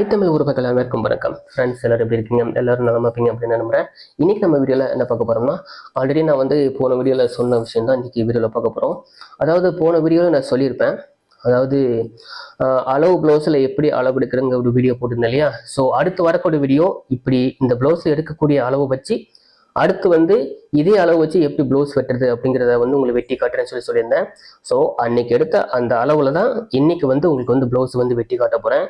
Hi Tamil உறவுகள் அனைவருக்கும் வணக்கம். ஃப்ரெண்ட்ஸ் எல்லாரும் எப்படி இருக்கீங்க? எல்லாரும் நல்லா இருப்பீங்க அப்படின்னு நம்புறேன். இன்னைக்கு நம்ம வீடியோவில் என்ன பார்க்க போகிறோம்னா ஆல்ரெடி நான் வந்து போன வீடியோவில் சொன்ன விஷயம் தான் இன்றைக்கி வீடியோவில் பார்க்க போகிறோம் அதாவது போன வீடியோவில் நான் சொல்லியிருப்பேன். அதாவது அளவு ப்ளவுஸில் எப்படி அளவு எடுக்கிறங்க ஒரு வீடியோ போட்டிருந்தேன் இல்லையா? ஸோ அடுத்து வரக்கூடிய வீடியோ இப்படி இந்த ப்ளவுஸில் எடுக்கக்கூடிய அளவு வச்சு அடுத்து வந்து இதே அளவு வச்சு எப்படி ப்ளவுஸ் வெட்டுறது அப்படிங்கிறத வந்து உங்களுக்கு வெட்டி காட்டுறேன்னு சொல்லி சொல்லியிருந்தேன். ஸோ அன்னைக்கு எடுத்த அந்த அளவில் தான் இன்னைக்கு வந்து உங்களுக்கு வந்து ப்ளவுஸ் வந்து வெட்டி காட்ட போகிறேன்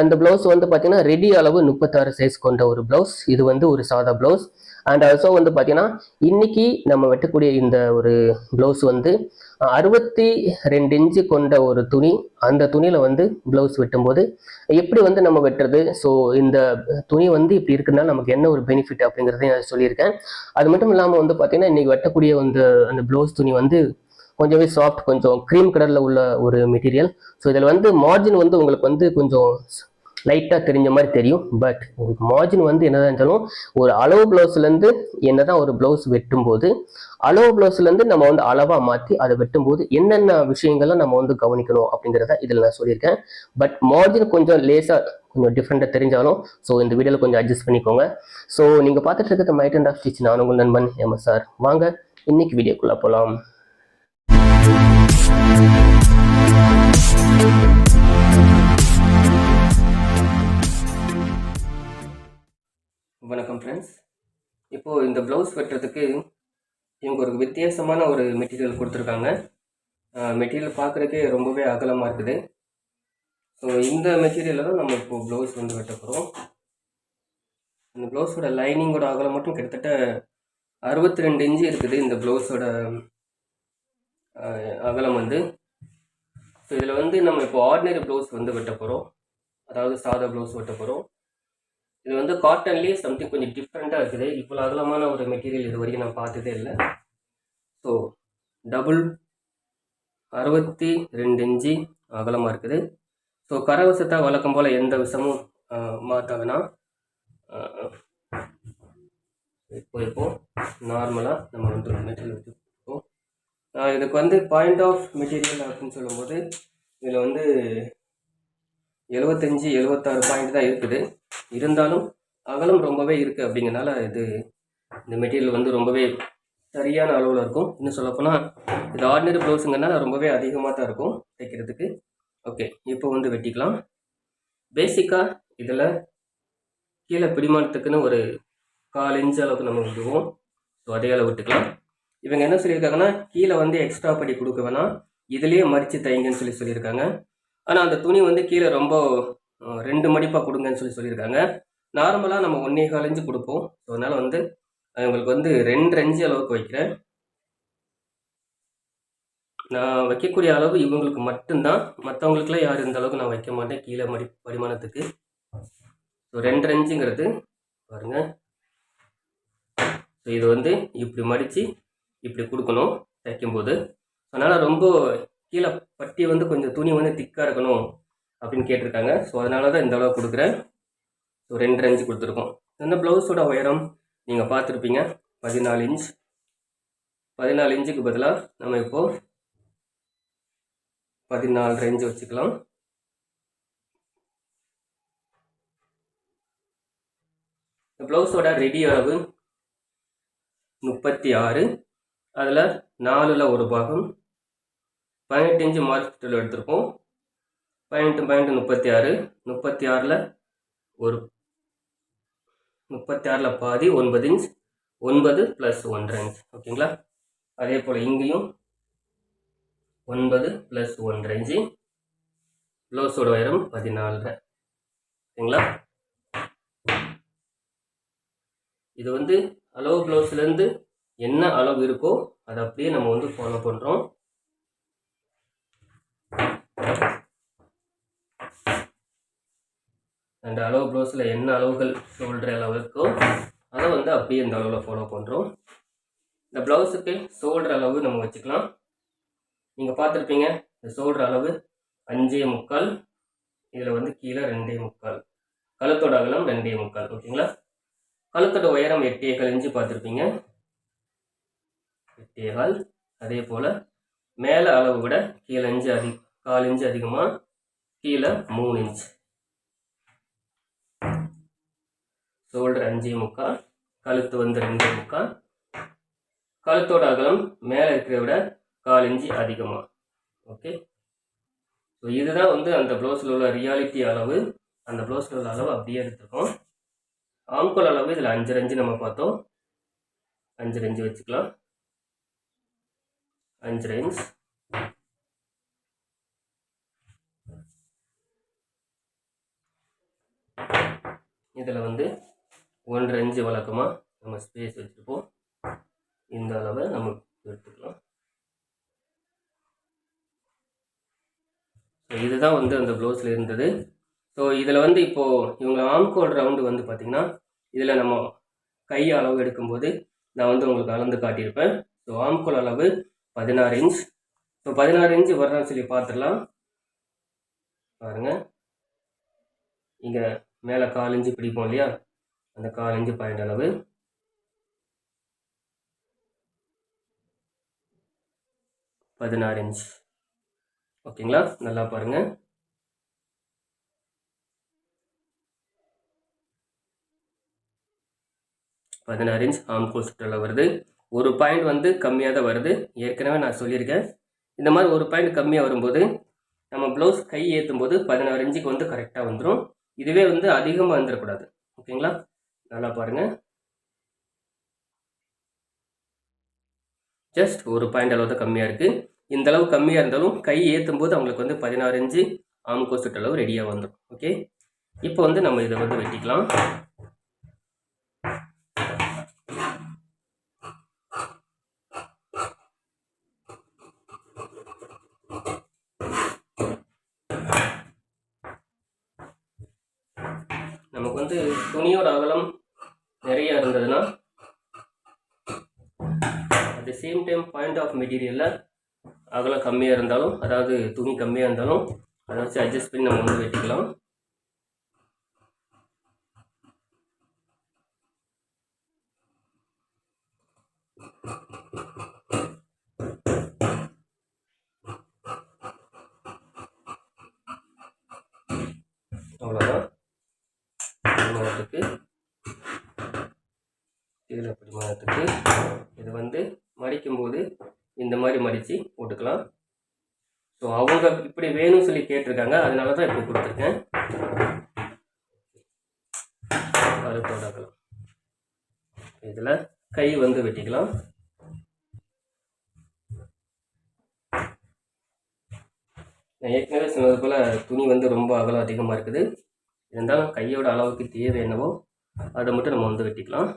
அந்த ப்ளவுஸ் வந்து பார்த்தீங்கன்னா ரெடி அளவு முப்பத்தாறு சைஸ் கொண்ட ஒரு ப்ளவுஸ் இது வந்து ஒரு சாதா ப்ளவுஸ் அண்ட் ஆல்சோ வந்து பார்த்தீங்கன்னா இன்னைக்கு நம்ம வெட்டக்கூடிய இந்த ஒரு ப்ளவுஸ் வந்து அறுபத்தி ரெண்டு இன்ச்சு கொண்ட ஒரு துணி அந்த துணியில் வந்து ப்ளவுஸ் வெட்டும்போது எப்படி வந்து நம்ம வெட்டுறது? ஸோ இந்த துணி வந்து இப்படி இருக்குனால நமக்கு என்ன ஒரு பெனிஃபிட் அப்படிங்கிறதையும் நான் சொல்லியிருக்கேன். அது மட்டும் இல்லாமல் வந்து பார்த்தீங்கன்னா இன்னைக்கு வெட்டக்கூடிய அந்த அந்த ப்ளவுஸ் துணி வந்து கொஞ்சமே சாஃப்ட் கொஞ்சம் க்ரீம் கலரில் உள்ள ஒரு மெட்டீரியல் ஸோ இதில் வந்து மார்ஜின் வந்து உங்களுக்கு வந்து கொஞ்சம் லைட்டாக தெரிஞ்ச மாதிரி தெரியும். பட் உங்களுக்கு மார்ஜின் வந்து என்னதான் இருந்தாலும் ஒரு அளவு ப்ளவுஸ்லேருந்து என்னதான் ஒரு ப்ளவுஸ் வெட்டும்போது அளவு ப்ளவுஸ்லேருந்து நம்ம வந்து அளவாக மாற்றி அதை வெட்டும்போது என்னென்ன விஷயங்கள்லாம் நம்ம வந்து கவனிக்கணும் அப்படிங்கிறத இதில் நான் சொல்லியிருக்கேன். பட் மார்ஜின் கொஞ்சம் லேசாக கொஞ்சம் டிஃப்ரெண்ட்டாக தெரிஞ்சாலும் ஸோ இந்த வீடியோவில் கொஞ்சம் அட்ஜஸ்ட் பண்ணிக்கோங்க. ஸோ நீங்கள் பார்த்துட்டு இருக்கிற மைட் அண்ட் ஆஃப் ஸ்டிச் நான் உங்கள் நண்பன் எம் சார் வாங்க இன்னைக்கு வீடியோக்குள்ளே போகலாம் வணக்கம் ஃப்ரெண்ட்ஸ் இப்போது இந்த ப்ளவுஸ் வெட்டுறதுக்கு இவங்க ஒரு வித்தியாசமான ஒரு மெட்டீரியல் கொடுத்துருக்காங்க. மெட்டீரியல் பார்க்குறதுக்கே ரொம்பவே அகலமாக இருக்குது. ஸோ இந்த மெட்டீரியலில் தான் நம்ம இப்போது ப்ளவுஸ் வந்து வெட்ட போகிறோம் இந்த ப்ளவுஸோட லைனிங்கோட அகலம் மட்டும் கிட்டத்தட்ட அறுபத்தி ரெண்டு இன்ச்சு இருக்குது இந்த ப்ளவுஸோட அகலம் வந்து. ஸோ இதில் வந்து நம்ம இப்போ ஆர்டினரி ப்ளவுஸ் வந்து வெட்ட போகிறோம் அதாவது சாதா ப்ளவுஸ் வெட்ட போகிறோம் இது வந்து காட்டன்லேயே சம்திங் கொஞ்சம் டிஃப்ரெண்ட்டாக இருக்குது. இவ்வளோ அகலமான ஒரு மெட்டீரியல் இது வரைக்கும் நான் பார்த்ததே இல்லை. ஸோ டபுள் அறுபத்தி ரெண்டு இன்ச்சு அகலமாக இருக்குது. ஸோ கரவசத்தை வழக்கம் போல் எந்த விஷமும் மாற்ற வேணாம் இப்போ இப்போ நார்மலாக நம்ம வந்து மெட்டீரியல் வச்சுருக்கோம் இதுக்கு வந்து பாயிண்ட் ஆஃப் மெட்டீரியல் அப்படின்னு சொல்லும்போது இதில் வந்து எழுபத்தஞ்சி எழுபத்தாறு பாயிண்ட் தான் இருக்குது. இருந்தாலும் அகலம் ரொம்பவே இருக்குது அப்படிங்கிறனால இது இந்த மெட்டீரியல் வந்து ரொம்பவே சரியான அளவில் இருக்கும். இன்னும் சொல்லப்போனால் இது ஆர்டினரி ப்ளவுஸுங்கன்னா ரொம்பவே அதிகமாக தான் இருக்கும் தைக்கிறதுக்கு. ஓகே இப்போ வந்து வெட்டிக்கலாம். பேசிக்காக இதில் கீழே பிடிமானத்துக்குன்னு ஒரு கால் இன்ச் அளவுக்கு நம்ம விடுவோம். ஸோ அதே அளவு விட்டுக்கலாம். இவங்க என்ன சொல்லியிருக்காங்கன்னா கீழே வந்து எக்ஸ்ட்ரா படி கொடுக்க வேணாம். இதுலேயே மடித்து தைங்கன்னு சொல்லி சொல்லியிருக்காங்க. ஆனால் அந்த துணி வந்து கீழே ரொம்ப ரெண்டு மடிப்பாக கொடுங்கன்னு சொல்லி சொல்லியிருக்காங்க. நார்மலாக நம்ம ஒன்றே கால் கொடுப்போம். ஸோ அதனால் வந்து உங்களுக்கு வந்து ரெண்டு அஞ்சு அளவுக்கு வைக்கிறேன். நான் வைக்கக்கூடிய அளவு இவங்களுக்கு மட்டும்தான். மற்றவங்களுக்குலாம் யார் இந்த அளவுக்கு நான் வைக்க மாட்டேன். கீழே மடி பரிமாணத்துக்கு. ஸோ ரெண்டு அஞ்சுங்கிறது பாருங்கள் ஸோ இது வந்து இப்படி மடித்து இப்படி கொடுக்கணும் தைக்கும்போது. அதனால் ரொம்ப கீழே பட்டி வந்து கொஞ்சம் துணி வந்து திக்காக இருக்கணும். அப்படின்னு கேட்டிருக்காங்க. ஸோ அதனால தான் இந்த அளவு கொடுக்குறேன். ஸோ ரெண்டு இன்ச்சு கொடுத்துருக்கோம். இந்த ப்ளவுஸோட உயரம் நீங்கள் பார்த்துருப்பீங்க. பதினாலு இன்ச் பதினாலு இன்ச்சுக்கு பதிலாக நம்ம இப்போது பதினாலு ரேஞ்சு வச்சுக்கலாம். இந்த ப்ளவுஸோட ரெடி அளவு முப்பத்தி ஆறு. அதில் நாலில் ஒரு பாகம். பதினெட்டு இன்ச்சு மார்க்கெட்டில் எடுத்திருக்கோம். பதினெட்டு பாயிண்ட் முப்பத்தி ஆறு முப்பத்தி ஆறில் ஒரு முப்பத்தி ஆறில் பாதி ஒன்பது இன்ச் ஒன்பது ப்ளஸ் ஒன்றரை இன்ச் ஓகேங்களா? அதே போல் இங்கேயும் ஒன்பது ப்ளஸ் ஒன்றரை இன்ச்சு ப்ளவுஸோட உயரம் பதினாலரை. ஓகேங்களா? இது வந்து அளவு ப்ளவுஸ்லேருந்து என்ன அளவு இருக்கோ அதை அப்படியே நம்ம வந்து ஃபாலோ பண்ணுறோம் அந்த அளவு ப்ளவுஸில் என்ன அளவுகள் ஷோல்டர் அளவு இருக்கோ அதை வந்து அப்படியே இந்த அளவில் ஃபாலோ பண்ணுறோம் இந்த ப்ளவுஸுக்கு ஷோல்டர் அளவு நம்ம வச்சுக்கலாம். நீங்கள் பார்த்துருப்பீங்க இந்த ஷோல்டர் அளவு அஞ்சே முக்கால் இதில் வந்து கீழே ரெண்டே முக்கால். கழுத்தோட அகலம் ரெண்டே முக்கால் ஓகேங்களா கழுத்தோட உயரம் எட்டே கால் இன்ச்சு பார்த்துருப்பீங்க. எட்டே கால் அதே போல். மேலே அளவு விட கீழே இன்ச்சு அதிக கால் இன்ச்சு அதிகமாக கீழே மூணு இன்ச் ஷோல்டர் அஞ்சே முக்கால் கழுத்து வந்து ரெண்டே முக்கால். கழுத்தோட அகலம் மேலே இருக்கிறத விட கால் இஞ்சி அதிகமாக ஓகே ஸோ இதுதான் வந்து அந்த ப்ளவுஸில் உள்ள ரியாலிட்டி அளவு. அந்த ப்ளவுஸில் உள்ள அளவு அப்படியே எடுத்துருக்கோம். ஆம்கோல் அளவு இதில் அஞ்சு அஞ்சு நம்ம பார்த்தோம். அஞ்சு அஞ்சு வச்சுக்கலாம். அஞ்சு ரேஞ்ச் இதில் வந்து ஒன்றரை இன்ச்சு வழக்கமாக நம்ம ஸ்பேஸ் வச்சுருப்போம். இந்த அளவை நம்ம எடுத்துக்கலாம். ஸோ இதுதான் வந்து அந்த ப்ளவுஸில் இருந்தது. ஸோ இதில் வந்து இப்போது இவங்க ஆம்கோல் ரவுண்டு வந்து பார்த்திங்கன்னா இதில் நம்ம கை அளவு எடுக்கும்போது நான் வந்து உங்களுக்கு அளந்து காட்டியிருப்பேன். ஸோ ஆம்கோல் அளவு பதினாறு இன்ச் ஸோ பதினாறு இன்ச் வர்றான்னு சொல்லி பார்த்துடலாம். பாருங்கள் இங்கே மேலே கால் இன்ச்சு பிடிப்போம் இல்லையா? அந்த கால் இன்ச்சு பாயிண்ட் அளவு? பதினாறு இன்ச் ஓகேங்களா? நல்லா பாருங்கள் பதினாறு இன்ச் ஆம்கோல் சுற்றளவு வருது. ஒரு பாயிண்ட் வந்து கம்மியாக தான் வருது. ஏற்கனவே நான் சொல்லியிருக்கேன். இந்த மாதிரி ஒரு பாயிண்ட் கம்மியாக வரும்போது நம்ம ப்ளவுஸ் கை ஏற்றும் போது பதினாறு இன்ச்சுக்கு வந்து கரெக்டாக வந்துடும் இதுவே வந்து அதிகமாக வந்துடக்கூடாது ஓகேங்களா? நல்லா பாருங்கள் ஜஸ்ட் ஒரு பாயிண்ட் அளவு தான் கம்மியாக இருக்குது இந்த அளவு கம்மியாக இருந்தாலும் கை ஏற்றும் போது அவங்களுக்கு வந்து பதினாறு இன்ச்சு ஆம்கோ அளவு ரெடியாக வந்துடும் ஓகே இப்போ வந்து நம்ம இதை வந்து வெட்டிக்கலாம். நமக்கு வந்து துணியோட அகலம் நிறைய இருந்ததுன்னா at the same time point of மெட்டீரியலில் அகலம் கம்மியாக இருந்தாலும் அதாவது துணி கம்மியாக இருந்தாலும் அதை வச்சு அட்ஜஸ்ட் பண்ணி நம்ம வந்து வெட்டிக்கலாம். அவ்வளோதான் பரிமாணத்துக்கு இதில் இது வந்து மடிக்கும்போது இந்த மாதிரி மடித்து போட்டுக்கலாம். ஸோ அவங்க இப்படி வேணும்னு சொல்லி கேட்டிருக்காங்க. அதனால தான் இப்படி கொடுத்துருக்கேன். அது அகலம் இதில் கை வந்து வெட்டிக்கலாம். நான் ஏற்கனவே சொன்னது போல் துணி வந்து ரொம்ப அகலம் அதிகமாக இருக்குது. இருந்தாலும் கையோட அளவுக்கு தேவை என்னவோ அதை மட்டும் நம்ம வந்து வெட்டிக்கலாம்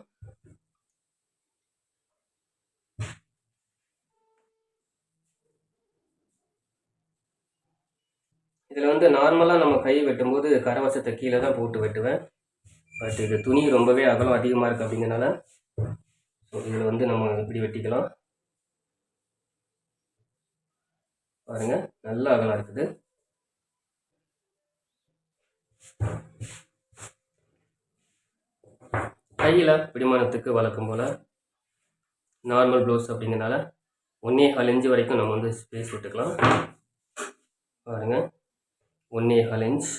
இதில் வந்து நார்மலாக நம்ம கை வெட்டும்போது கரவசத்தை கீழே தான் போட்டு வெட்டுவேன். பட் இது துணி ரொம்பவே அகலம் அதிகமாக இருக்குது அப்படிங்கிறனால ஸோ இதில் வந்து நம்ம இப்படி வெட்டிக்கலாம். பாருங்கள் நல்ல அகலம் இருக்குது. கையில் பிடிமானத்துக்கு வழக்கம் போல் நார்மல் ப்ளவுஸ் அப்படிங்கிறனால ஒன்றே கால் இன்ச்சு வரைக்கும் நம்ம வந்து ஸ்பேஸ் விட்டுக்கலாம். பாருங்கள் ஒன்றே கால் இன்ச்.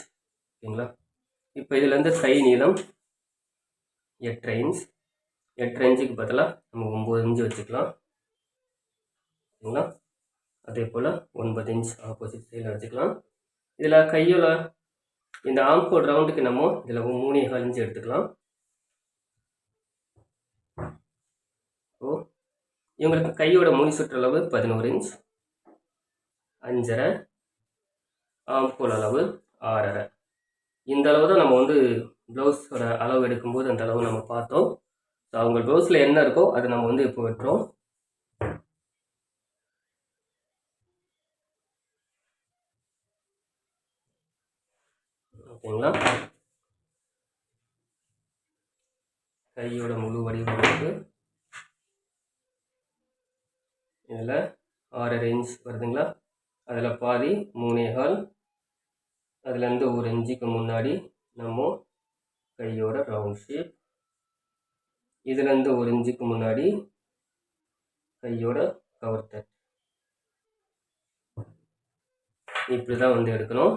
ஓகேங்களா? இப்போ இதுலேருந்து கை நீளம் எட்டரை இன்ச். எட்டரை இன்ச்சுக்கு பதிலாக நம்ம ஒம்பது இன்ச்சு வச்சுக்கலாம். ஓகேங்களா? அதே போல் ஒன்பது இன்ச் ஆப்போசிட் சைடில் வச்சுக்கலாம். இதில் கையோட இந்த ஆம்கோட் ரவுண்டுக்கு நம்ம இதில் மூணே கால் இன்ச்சு எடுத்துக்கலாம். ஓ இவங்களுக்கு கையோட முனி சுற்றளவு பதினோரு இன்ச். அஞ்சரை ஆம்கோல் அளவு ஆறரை. இந்த அளவு தான் நம்ம வந்து ப்ளவுஸோட அளவு எடுக்கும்போது அந்த அளவு நம்ம பார்த்தோம். ஸோ அவங்க ப்ளவுஸில் என்ன இருக்கோ அதை நம்ம வந்து இப்போ வெட்டுறோம். ஓகேங்களா? கையோட முழு வடிவமைப்பு இதில் ஆறரை இன்ச் வருதுங்களா? அதில் பாதி மூணே கால் அதுலேருந்து ஒரு இன்ச்சுக்கு முன்னாடி நம்ம கையோட ரவுண்ட் ஷேப் இதுலேருந்து ஒரு இன்ச்சுக்கு முன்னாடி கையோட கவர் தட் இப்படி தான் வந்து எடுக்கணும்.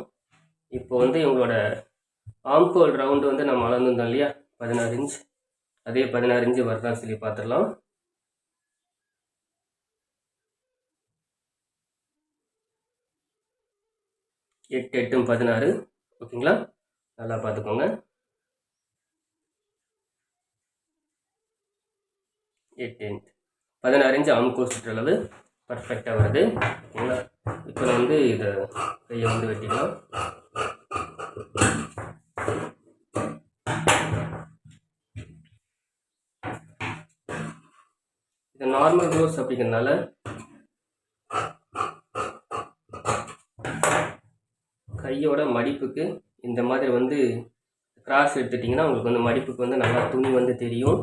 இப்போ வந்து இவங்களோட ஆம்கோல் ரவுண்டு வந்து நம்ம அளந்துருந்தோம் இல்லையா? பதினாறு இன்ச் அதே பதினாறு இன்ச்சு வரதான் சொல்லி பார்த்துடலாம். எட்டு எட்டும் பதினாறு. ஓகேங்களா? நல்லா பார்த்துக்கோங்க. எட்டு இன்ச் பதினாறு இன்ச்சு அமுக்கு சுற்றளவு பர்ஃபெக்டாக வருது. ஓகேங்களா? இப்போ வந்து இதை கையை வந்து வெட்டிக்கலாம் இது நார்மல் ரோஸ் அப்படிங்கிறதுனால கையோட மடிப்புக்கு இந்த மாதிரி வந்து கிராஸ் எடுத்துட்டிங்கன்னா உங்களுக்கு வந்து மடிப்புக்கு வந்து நல்லா துணி வந்து தெரியும்.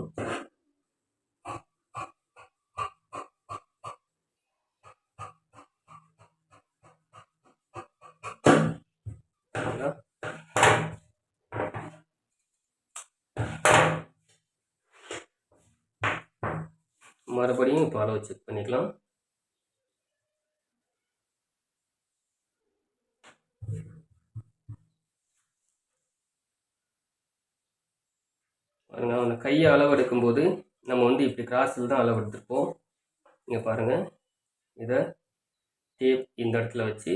மறுபடியும் இப்போ அளவு செக் பண்ணிக்கலாம் பாருங்க அந்த கையை அளவு எடுக்கும்போது நம்ம வந்து இப்படி கிராஸில் தான் அளவு எடுத்துருப்போம் இங்கே பாருங்கள் இதை டேப் இந்த இடத்துல வச்சு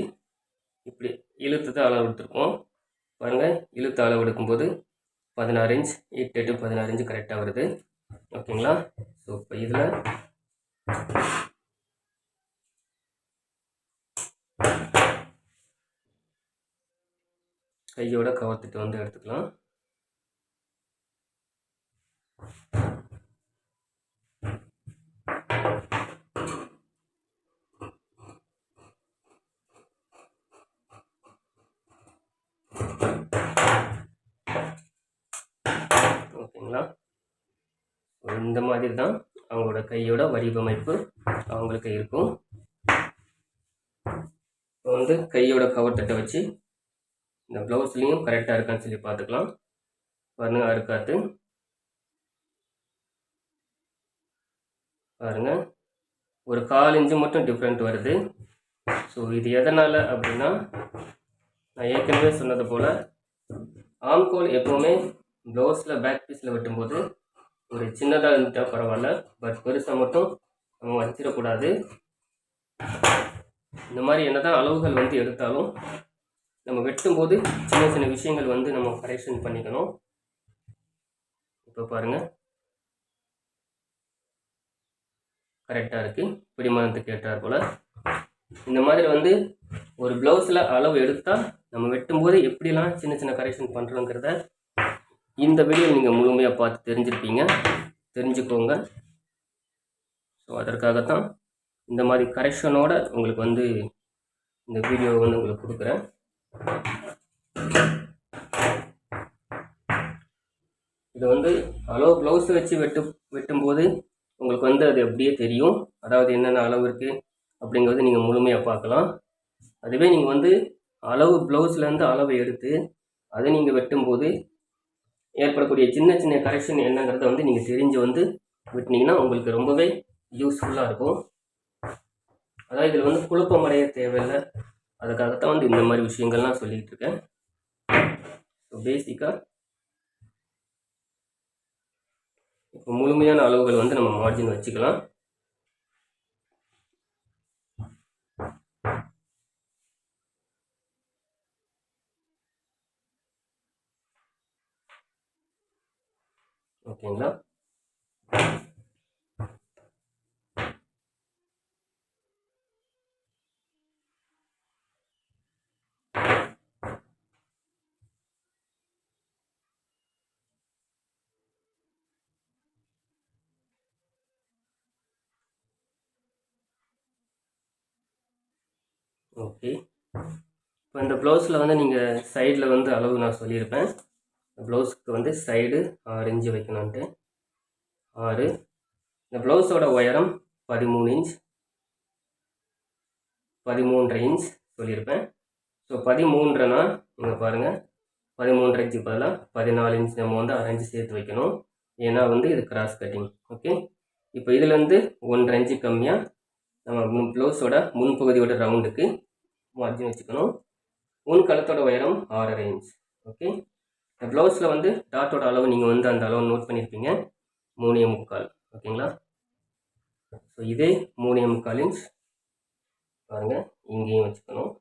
இப்படி இழுத்து தான் அளவு எடுத்திருப்போம் பாருங்கள் இழுத்து அளவு எடுக்கும்போது பதினாறு இன்ச் எட்டு எட்டு பதினாறு இன்ச் கரெக்டாக வருது. ஓகேங்களா? ஸோ இப்போ இதில் கையோட கவர்த்துட்டு வந்து எடுத்துக்கலாம். ஓகேங்களா? இந்த மாதிரி தான் அவங்களோட கையோட வடிவமைப்பு அவங்களுக்கு இருக்கும். இப்போ வந்து கையோட கவர் தட்டை வச்சு இந்த ப்ளவுஸ்லேயும் கரெக்டாக இருக்கான்னு சொல்லி பார்த்துக்கலாம். பாருங்க அறுக்காத்து. பாருங்க. ஒரு கால் இன்ச்சு மட்டும் டிஃப்ரெண்ட் வருது. ஸோ இது எதனால் அப்படின்னா நான் ஏற்கனவே சொன்னது போல் ஆம்கோல் எப்போவுமே ப்ளவுஸில் பேக் பீஸில் வெட்டும்போது ஒரு சின்னதாக இருந்துட்டால் பரவாயில்ல. பட் பெருசாக மட்டும் நம்ம வச்சிடக்கூடாது. இந்த மாதிரி என்னதான் அளவுகள் வந்து எடுத்தாலும் நம்ம வெட்டும்போது சின்ன சின்ன விஷயங்கள் வந்து நம்ம கரெக்ஷன் பண்ணிக்கணும். இப்போ பாருங்கள் கரெக்டாக இருக்குது பிடிமானத்துக்கு ஏற்றார் போல். இந்த மாதிரி வந்து ஒரு ப்ளவுஸில் அளவு எடுத்தால் நம்ம வெட்டும்போது எப்படிலாம் சின்ன சின்ன கரெக்ஷன் பண்ணுறோங்கிறத இந்த வீடியோ நீங்கள் முழுமையாக பார்த்து தெரிஞ்சிருப்பீங்க. தெரிஞ்சுக்கோங்க. ஸோ அதற்காகத்தான் இந்த மாதிரி கரெக்ஷனோட உங்களுக்கு வந்து இந்த வீடியோ வந்து உங்களுக்கு கொடுக்குறேன். இது வந்து அளவு ப்ளவுஸ் வச்சு வெட்டு வெட்டும்போது உங்களுக்கு வந்து அது அப்படியே தெரியும். அதாவது என்னென்ன அளவு இருக்குது அப்படிங்கிறது நீங்கள் முழுமையாக பார்க்கலாம். அதுவே நீங்கள் வந்து அளவு ப்ளவுஸ்லேருந்து அளவை எடுத்து அதை நீங்கள் வெட்டும்போது ஏற்படக்கூடிய சின்ன சின்ன கரெக்ஷன் என்னங்கிறத வந்து நீங்கள் தெரிஞ்சு வந்து வெட்டினீங்கன்னா உங்களுக்கு ரொம்பவே யூஸ்ஃபுல்லாக இருக்கும். அதாவது இதில் வந்து குழப்பம் அடைய தேவையில்லை. அதுக்காகத்தான் வந்து இந்த மாதிரி விஷயங்கள்லாம் சொல்லிகிட்டு இருக்கேன். ஸோ பேசிக்காக இப்போ முழுமையான அளவுகள் வந்து நம்ம மார்ஜின் வச்சுக்கலாம். ஓகேங்களா? ஓகே இப்போ இந்த ப்ளவுஸில் வந்து நீங்கள் சைடில் வந்து அளவு நான் சொல்லியிருப்பேன். ப்ளவுஸுக்கு வந்து சைடு ஆறு இன்ச்சு வைக்கணுன்ட்டு ஆறு. இந்த ப்ளவுஸோட உயரம் பதிமூணு இன்ச் பதிமூன்றரை இன்ச் சொல்லியிருப்பேன். ஸோ பதிமூன்றைனா நீங்கள் பாருங்கள் பதிமூன்றரை இன்ச்சு பதிலாக பதினாலு இன்ச் நம்ம வந்து அரை சேர்த்து வைக்கணும். ஏன்னா வந்து இது கிராஸ் கட்டிங் ஓகே இப்போ இதுலேருந்து ஒன்றரை இன்ச்சு கம்மியாக நம்ம ப்ளவுஸோட முன்பகுதியோட ரவுண்டுக்கு மார்ஜின் வச்சுக்கணும் முன் கழுத்தோட உயரம் ஆறரை இன்ச் ஓகே இந்த ப்ளவுஸில் வந்து டாட்டோட அளவு நீங்கள் வந்து அந்த அளவு நோட் பண்ணியிருப்பீங்க மூணே முக்கால். ஓகேங்களா ஸோ இதே மூணே முக்கால் இன்ச் பாருங்கள் இங்கேயும் வச்சுக்கணும்.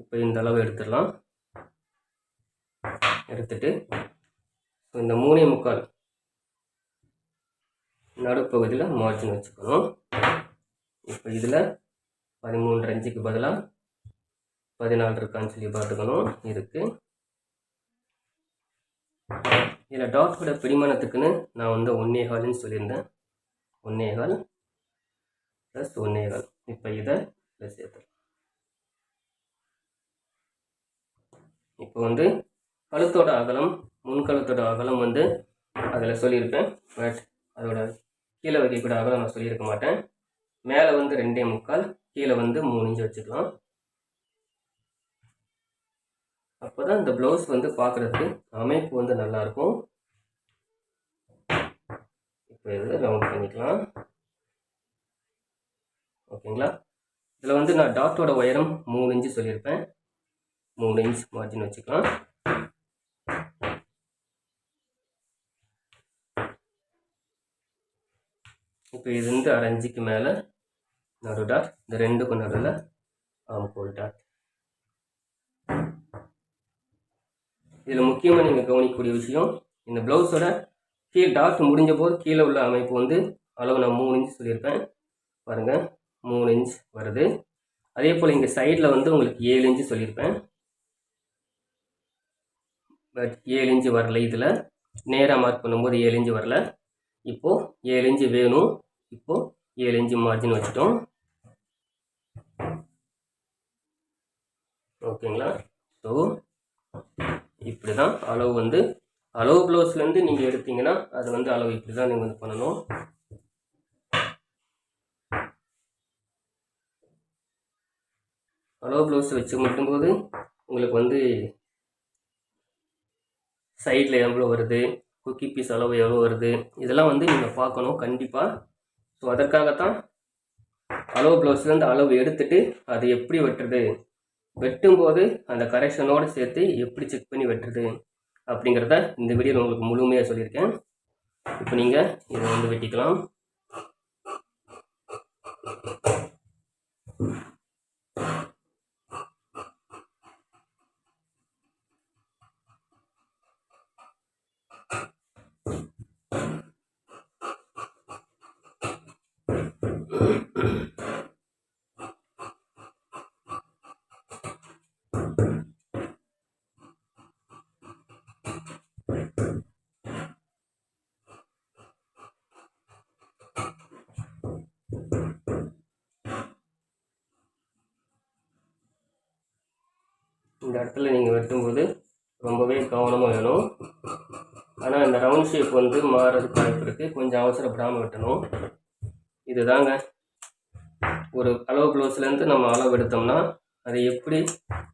இப்போ இந்த அளவு எடுத்துடலாம். எடுத்துட்டு ஸோ இந்த மூணே முக்கால் நடுப்பகுதியில் மார்ஜின் வச்சுக்கணும். இப்போ இதில் பதிமூன்று அஞ்சுக்கு பதிலாக பதினாலு இருக்கான்னு சொல்லி பார்த்துக்கணும். இருக்கு. இதில் டாட்டோட பிடிமானத்துக்குன்னு நான் வந்து ஒன்னேகால்னு சொல்லியிருந்தேன். ஒன்னேகால் ப்ளஸ் ஒன்னேகால் இப்போ இதை ப்ளஸ் சேர்த்துறேன் இப்போ வந்து கழுத்தோட அகலம் முன்கழுத்தோட அகலம் வந்து அதில் சொல்லியிருப்பேன். பட் அதோட கீழே வைக்கக்கூட அகலம் நான் சொல்லியிருக்க மாட்டேன். மேலே வந்து ரெண்டே முக்கால் கீழே வந்து மூணு இன்ச்சு வச்சுக்கலாம். அப்போ தான் இந்த ப்ளவுஸ் வந்து பார்க்குறதுக்கு அமைப்பு வந்து நல்லாயிருக்கும் இப்போ இதில் ரவுண்ட் பண்ணிக்கலாம். ஓகேங்களா? இதில் வந்து நான் டாட்டோட உயரம் மூணு இன்ச்சு சொல்லியிருப்பேன். மூணு இன்ச் மார்ஜின் வச்சுக்கலாம். இப்போ இது வந்து அரை இன்ச்சுக்கு மேலே நடு டாட் இந்த ரெண்டுக்கும் நடுவில் ஆம்கோல் டாட் இதில் முக்கியமாக நீங்கள் கவனிக்கக்கூடிய விஷயம் இந்த ப்ளவுஸோட கீழே டாட் முடிஞ்ச போது கீழே உள்ள அமைப்பு வந்து அளவு நான் மூணு இன்ச் சொல்லியிருப்பேன். பாருங்கள் மூணு இன்ச் வருது. அதே போல் இங்கே சைடில் வந்து உங்களுக்கு ஏழு இன்ச்சு சொல்லியிருப்பேன். பட் ஏழு இன்ச்சு வரல இதில். நேராக மார்க் பண்ணும்போது ஏழு இன்ச்சு வரல. இப்போது ஏழு இன்ச்சு வேணும். இப்போது ஏழு இன்ச்சு மார்ஜின் வச்சுட்டோம். ஓகேங்களா? ஸோ இப்படி தான் அளவு வந்து அளவு ப்ளவுஸ்லேருந்து நீங்கள் எடுத்தீங்கன்னா அது வந்து அளவு இப்படி தான் நீங்கள் வந்து பண்ணணும். அளவு ப்ளவுஸ் வச்சு மட்டும்போது உங்களுக்கு வந்து சைடில் எவ்வளோ வருது குக்கி பீஸ் அளவு எவ்வளோ வருது இதெல்லாம் வந்து நீங்கள் பார்க்கணும் கண்டிப்பாக ஸோ அதற்காகத்தான் அளவு ப்ளவுஸ்லேருந்து அளவு எடுத்துட்டு அது எப்படி வெட்டுறது? வெட்டும்போது அந்த கரெக்ஷனோடு சேர்த்து எப்படி செக் பண்ணி வெட்டுறது அப்படிங்கிறத இந்த வீடியோவில் உங்களுக்கு முழுமையாக சொல்லியிருக்கேன். இப்போ நீங்கள் இதை வந்து வெட்டிக்கலாம். இந்த இடத்துல நீங்கள் வெட்டும்போது ரொம்பவே கவனமாக வேணும். ஆனால் இந்த ரவுண்ட் ஷேப் வந்து மாறதுக்கு வாய்ப்பு இருக்குது கொஞ்சம் அவசரப்படாமல் வெட்டணும். இதுதாங்க. ஒரு அளவு ப்ளவுஸ்லேருந்து நம்ம அளவு எடுத்தோம்னா அதை எப்படி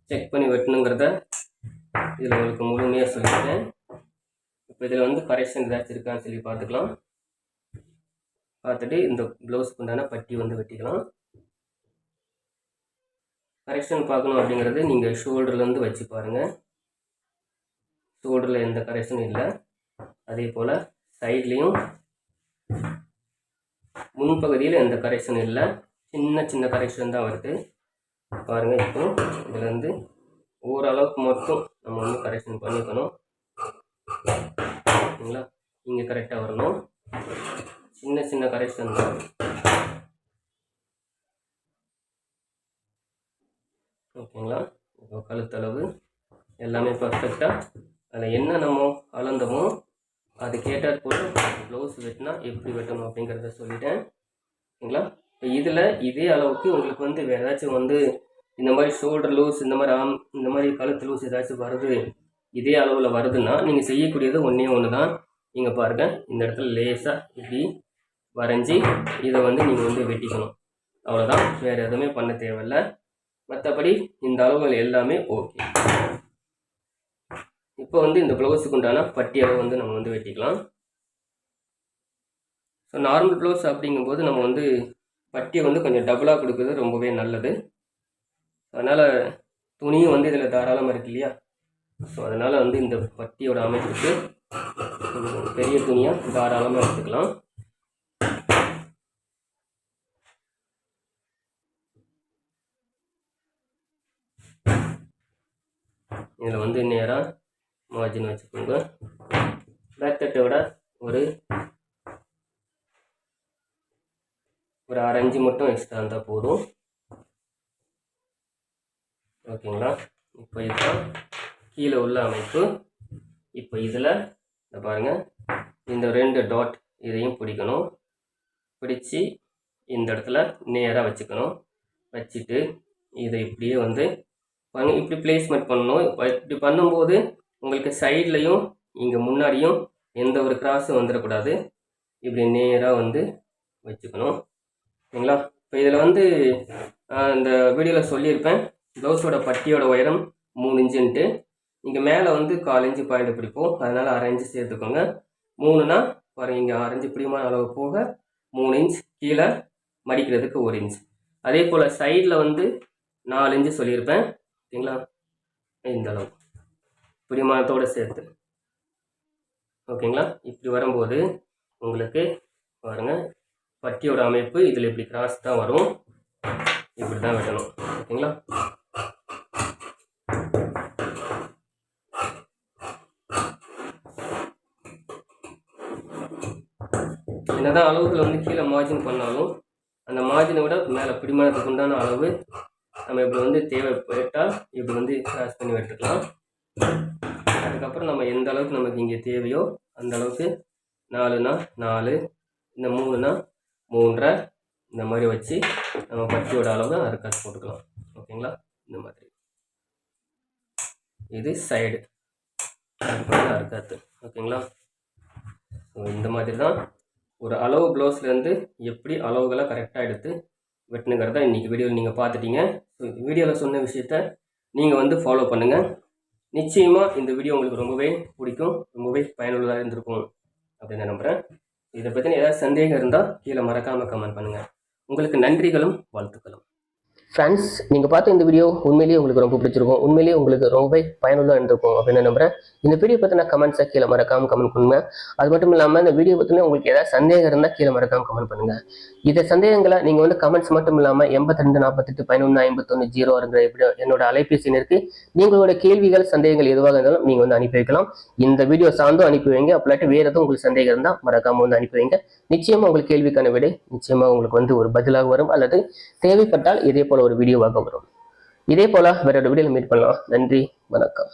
செக் பண்ணி வெட்டணுங்கிறத இதில் உங்களுக்கு முழுமையாக சொல்லிட்டேன். இப்போ இதில் வந்து கரெக்ஷன் ஏதாச்சும் இருக்கான்னு சொல்லி பார்த்துக்கலாம். பார்த்துட்டு இந்த ப்ளவுஸ்க்கு உண்டான பட்டி வந்து வெட்டிக்கலாம். கரெக்ஷன் பார்க்கணும் அப்படிங்கிறது நீங்கள் ஷோல்டர்லேருந்து வச்சு பாருங்கள் ஷோல்டரில் எந்த கரெக்ஷனும் இல்லை. அதே போல் சைட்லேயும் முன்பகுதியில் எந்த கரெக்ஷன் இல்லை. சின்ன சின்ன கரெக்ஷன் தான் வருது. பாருங்கள் இப்போ இதுலேருந்து ஓரளவுக்கு மட்டும் நம்ம வந்து கரெக்ஷன் பண்ணிக்கணும். ஓகேங்களா இங்கே கரெக்டாக வரணும். சின்ன சின்ன கரெக்ஷன் தான். ஓகேங்களா? இப்போ கழுத்தளவு எல்லாமே பர்ஃபெக்டாக அதில் என்ன நம்ம அளந்தோமோ அது கேட்டால் போல ப்ளவுஸ் வெட்டினா எப்படி வெட்டணும் அப்படிங்கிறத சொல்லிட்டேன். ஓகேங்களா? இப்போ இதில் இதே அளவுக்கு உங்களுக்கு வந்து வேறு ஏதாச்சும் வந்து இந்த மாதிரி ஷோல்டர் லூஸ் இந்த மாதிரி ஆம் இந்த மாதிரி கழுத்து லூஸ் ஏதாச்சும் வருது இதே அளவில் வருதுன்னா நீங்கள் செய்யக்கூடியது ஒன்றே ஒன்று தான் நீங்கள் பாருங்கள் இந்த இடத்துல லேசாக இப்படி வரைஞ்சி இதை வந்து நீங்கள் வந்து வெட்டிக்கணும். அவ்வளோதான் வேறு எதுவுமே பண்ண தேவையில்லை. மற்றபடி இந்த அளவுகள் எல்லாமே ஓகே இப்போ வந்து இந்த ப்ளவுஸுக்கு உண்டான பட்டி அளவு வந்து நம்ம வந்து வெட்டிக்கலாம். ஸோ நார்மல் ப்ளவுஸ் அப்படிங்கும்போது நம்ம வந்து பட்டியை வந்து கொஞ்சம் டபுளாக கொடுக்குறது ரொம்பவே நல்லது. அதனால் துணியும் வந்து இதில் தாராளமாக இருக்கு இல்லையா? ஸோ அதனால் வந்து இந்த பட்டியோட அமைப்புக்கு பெரிய துணியாக தாராளமாக எடுத்துக்கலாம். இதில் வந்து நேராக மார்ஜின் வச்சுக்கோங்க. பேக் தட்டை விட ஒரு ஒரு ஆரஞ்சு மட்டும் எக்ஸ்ட்ரா இருந்தால் போதும். ஓகேங்களா? இப்போ இதுதான் கீழே உள்ள அமைப்பு. இப்போ இதில் இந்த பாருங்கள் இந்த ரெண்டு டாட் இதையும் பிடிக்கணும். பிடிச்சி இந்த இடத்துல நேராக வச்சுக்கணும். வச்சுட்டு இதை இப்படியே வந்து பாருங்க இப்படி பிளேஸ்மெண்ட் பண்ணணும். இப்படி பண்ணும்போது உங்களுக்கு சைட்லையும் இங்கே முன்னாடியும் எந்த ஒரு கிராஸும் வந்துடக்கூடாது. இப்படி நேராக வந்து வச்சுக்கணும். ஓகேங்களா இப்போ இதில் வந்து இந்த வீடியோவில் சொல்லியிருப்பேன். ப்ளவுஸோட பட்டியோட உயரம் மூணு இன்ச்சுன்ட்டு இங்கே மேலே வந்து கால் இன்ச்சு பாயிண்ட் பிடிப்போம். அதனால் அரை இன்ச்சு சேர்த்துக்கோங்க. மூணுனா பாருங்க இங்கே அரைஞ்சு பிடிமான அளவு போக மூணு இன்ச் கீழே மடிக்கிறதுக்கு ஒரு இன்ச் அதே போல் சைடில் வந்து நாலு இன்ச்சு சொல்லியிருப்பேன். ஓகேங்களா இந்த அளவுக்கு பிடிமானத்தோடு சேர்த்து. ஓகேங்களா? இப்படி வரும்போது உங்களுக்கு பாருங்கள் பட்டியோட அமைப்பு இதில் இப்படி கிராஸ் தான் வரும். இப்படி தான் வெட்டணும். ஓகேங்களா? என்னதான் அளவுகள் வந்து கீழே மார்ஜின் பண்ணாலும் அந்த மார்ஜினை விட மேலே பிடிமானத்துக்கு உண்டான அளவு நம்ம இப்படி வந்து தேவைப்பட்டால் இப்படி வந்து கிராஸ் பண்ணி வெட்டுக்கலாம். அதுக்கப்புறம் நம்ம எந்த அளவுக்கு நமக்கு இங்கே தேவையோ அந்த அளவுக்கு நாலுனா நாலு இந்த மூணுனா மூன்றரை இந்த மாதிரி வச்சு நம்ம பட்டியோட அளவு அறுக்காசு போட்டுக்கலாம். ஓகேங்களா? இந்த மாதிரி. இது சைடு அறுக்காத்து ஓகேங்களா? ஸோ இந்த மாதிரி தான் ஒரு அளவு ப்ளவுஸ்லேருந்து எப்படி அளவுகளை கரெக்டாக எடுத்து வெட்டணுங்கிறத இன்றைக்கி வீடியோவில் நீங்கள் பார்த்துட்டீங்க. ஸோ வீடியோவில் சொன்ன விஷயத்த நீங்கள் வந்து ஃபாலோ பண்ணுங்கள் நிச்சயமாக இந்த வீடியோ உங்களுக்கு ரொம்பவே பிடிக்கும் ரொம்பவே பயனுள்ளதாக இருந்திருக்கும் அப்படின்னு நான் நம்புகிறேன் இதை பற்றின ஏதாவது சந்தேகம் இருந்தால் கீழே மறக்காமல் கமெண்ட் பண்ணுங்கள் உங்களுக்கு நன்றிகளும் வாழ்த்துக்களும். ஃப்ரெண்ட்ஸ் நீங்கள் பார்த்த இந்த வீடியோ உண்மையிலேயே உங்களுக்கு ரொம்ப பிடிச்சிருக்கும். உண்மையிலேயே உங்களுக்கு ரொம்பவே பயனுள்ள இருந்திருக்கும் அப்படின்னு நம்புறேன். இந்த வீடியோ பற்றின கமெண்ட்ஸை கீழே மறக்காம கமெண்ட் பண்ணுங்க. அது மட்டும் இல்லாமல் இந்த வீடியோ பற்றின உங்களுக்கு ஏதாவது சந்தேகம் இருந்தால் கீழே மறக்காம கமெண்ட் பண்ணுங்க. இந்த சந்தேகங்களை நீங்கள் வந்து கமெண்ட்ஸ் மட்டும் இல்லாமல் எண்பத்தி ரெண்டு நாற்பத்தெட்டு பதினொன்று ஐம்பத்தொன்று ஜீரோ இருக்கிற இப்படி என்னோட அலைபேசி எண்ணிற்கு நீங்களோட கேள்விகள் சந்தேகங்கள் எதுவாக இருந்தாலும் நீங்கள் வந்து அனுப்பி வைக்கலாம். இந்த வீடியோ சார்ந்தும் அனுப்பி வைங்க. அப்பலாட்டி வேறு எதுவும் உங்களுக்கு சந்தேகம் இருந்தால் மறக்காமல் வந்து அனுப்பி வைங்க. நிச்சயமாக உங்களுக்கு கேள்விக்கான விடை நிச்சயமாக உங்களுக்கு வந்து ஒரு பதிலாக வரும். அல்லது தேவைப்பட்டால் இதே போல ஒரு வீடியோவாக வரும். இதே போல வேற ஒரு வீடியோவில் மீட் பண்ணலாம். நன்றி வணக்கம்.